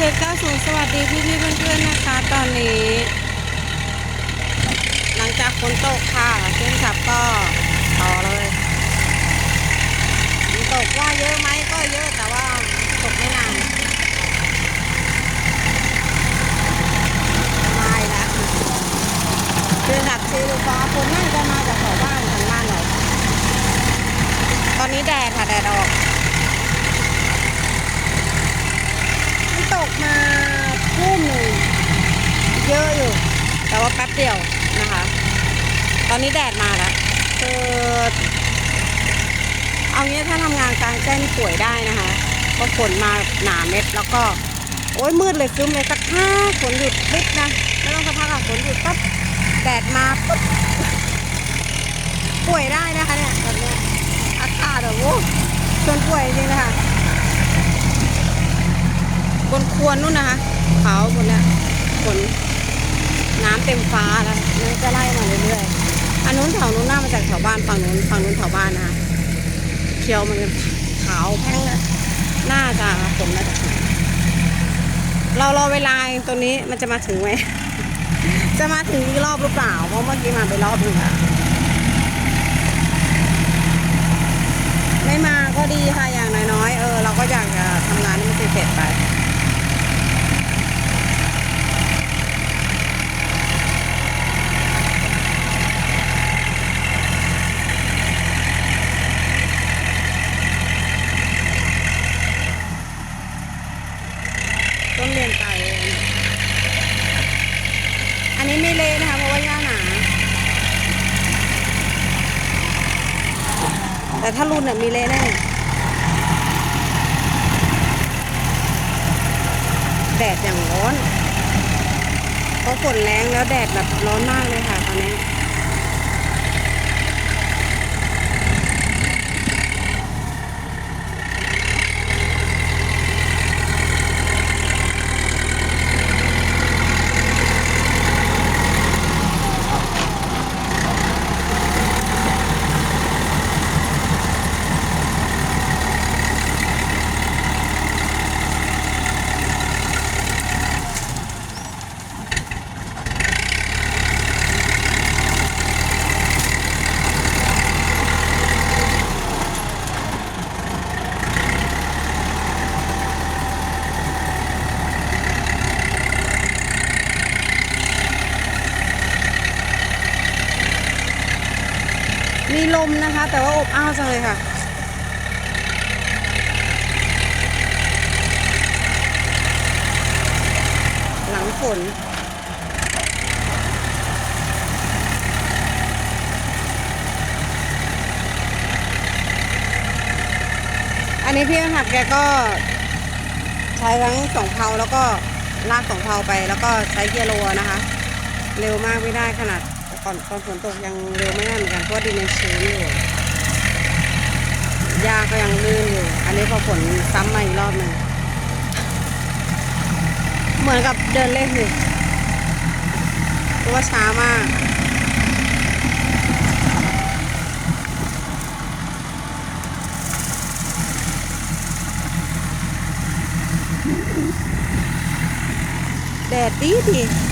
เจ็ดเก้าศูนย์สวัสดีพี่พี่เพื่อนๆนะคะ ตอนนี้ หลังจากฝนตกค่ะเพื่อนขับก็ต่อเลยฝนตกว่าเยอะไหมก็เยอะแต่ว่าตกไม่นานมาอีกแล้วเพื่อนขับซื้อลูกฟ้าฝนน่าจะมาจากแถวบ้านทางบ้านเราตอนนี้แดดค่ะแดดออก มัน ตกมาทุ่มหนึ่งเยอะอยู่ แต่ว่าแป๊บเดียวนะคะ ตอนนี้แดดมาแล้วคือเอางี้ถ้าทำงานกลางแจ้งนี่ป่วยได้นะคะพราะฝนมาหนาเม็ดแล้วก็ โอ้ยมืดเลยครึ้มเลยสักพักฝนหยุดปิ๊บนะไม่ต้องสักพักอะฝนหยุดปั๊บแดดมาปุ๊บป่วยได้นะคะเนี่ยแบบนี้อากาศแบบโอ้ชวนป่วยจริงนะคะ บนควรนู่นนะคะเขาบนเนี้ยฝนน้ำเต็มฟ้าแล้วนั่นจะไล่มาเรื่อยๆอันนู้นแถวนู้นหน่ามาจากแถวบ้านฝั่งนู้นฝั่งนู้นแถวบ้านนะคะเขียวมันขาวแพงเลยน่าจะฝนน่าจะถึงเรารอเวลาตรงนี้มันจะมาถึงไหมจะมาถึงอีกรอบหรือเปล่าเพราะเมื่อกี้มาไปรอบหนึงค่ะไม่มาก็ดีค่ะอย่างน้อยๆเออ เราก็อยากจะทำงานให้มันเสร็จไป ต้นเรียนไปอันนี้ไม่เละนะคะ เพราะว่าหญ้าหนา แต่ถ้ารุ่นเนี่ยมีเละแน่แดดอย่างร้อนเพราะฝนแรงแล้วแดดแบบร้อนมากเลยค่ะตอนนี้ มีลมนะคะ แต่ว่าอบอ้าวจังเลยค่ะ หลังฝนอันนี้พี่หักแกก็ใช้ทั้งสองเพลาแล้วก็ลากสองเพลาไป แล้วก็ใช้เกียร์โลนะคะ เร็วมากไม่ได้ขนาด ก่อนตอนฝนตกยังเร็วไม่ได้เหมือนกันเพราะดินยังชื้นอยู่หญ้าก็ยังลื่นอยู่ อันนี้พอฝนซ้ำมาอีกรอบหนึ่งเหมือนกับเดินเล่นอยู่เพราะว่าช้ามากแดดดีดี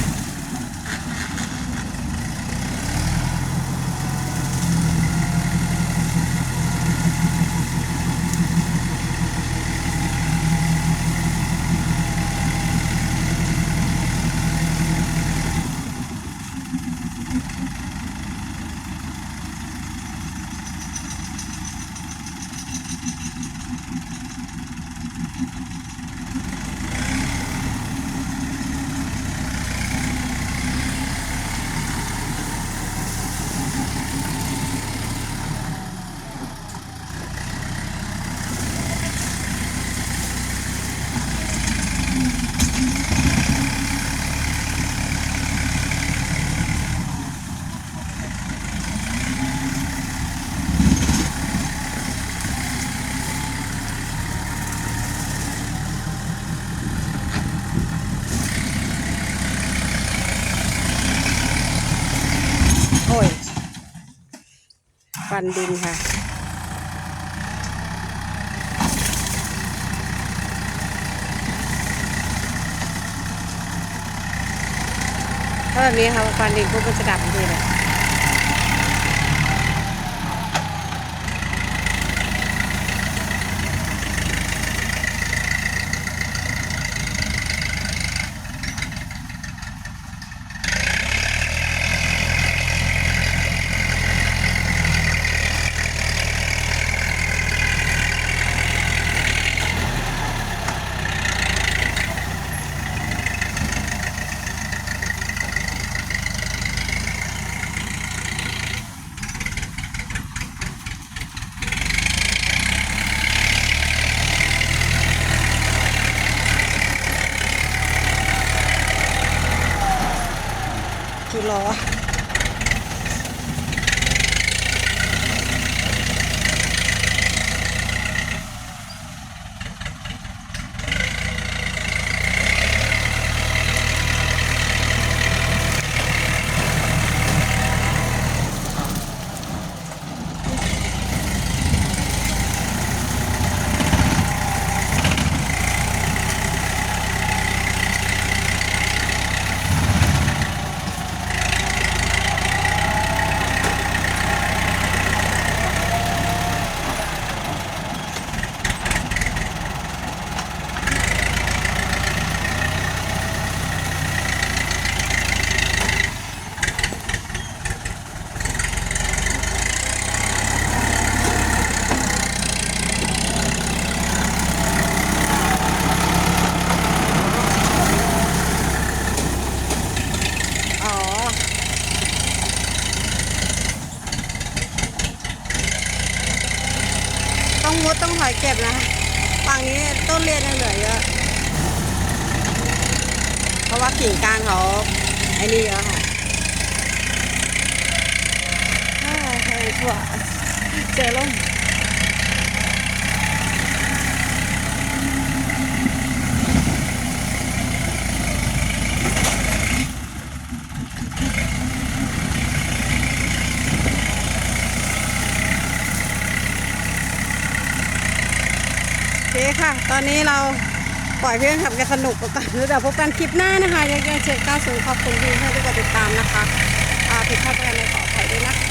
ฟันดินค่ะ ถ้าแบบนี้ค่ะฟันดินพวก็จะดับเลย อ๋อ ก็บนะฝั่งนี้ต้นเรียนยังเหลือเยอะ เพราะว่ากิ่งก้านเขาไอ้นี่เยอะค่ะอ้าวเฮ้ยชั่วเจอล่ม เคค่ะ ตอนนี้เราปล่อยเพื่อนขับกันสนุกกันแล้วเดี๋ยวพบกันคลิปหน้านะคะยังไงเชิญก้าวสูงขอบคุณที่ให้ทุกคนติดตามนะคะอ่าผิดพลาดประการใดขออภัยด้วยนะคะ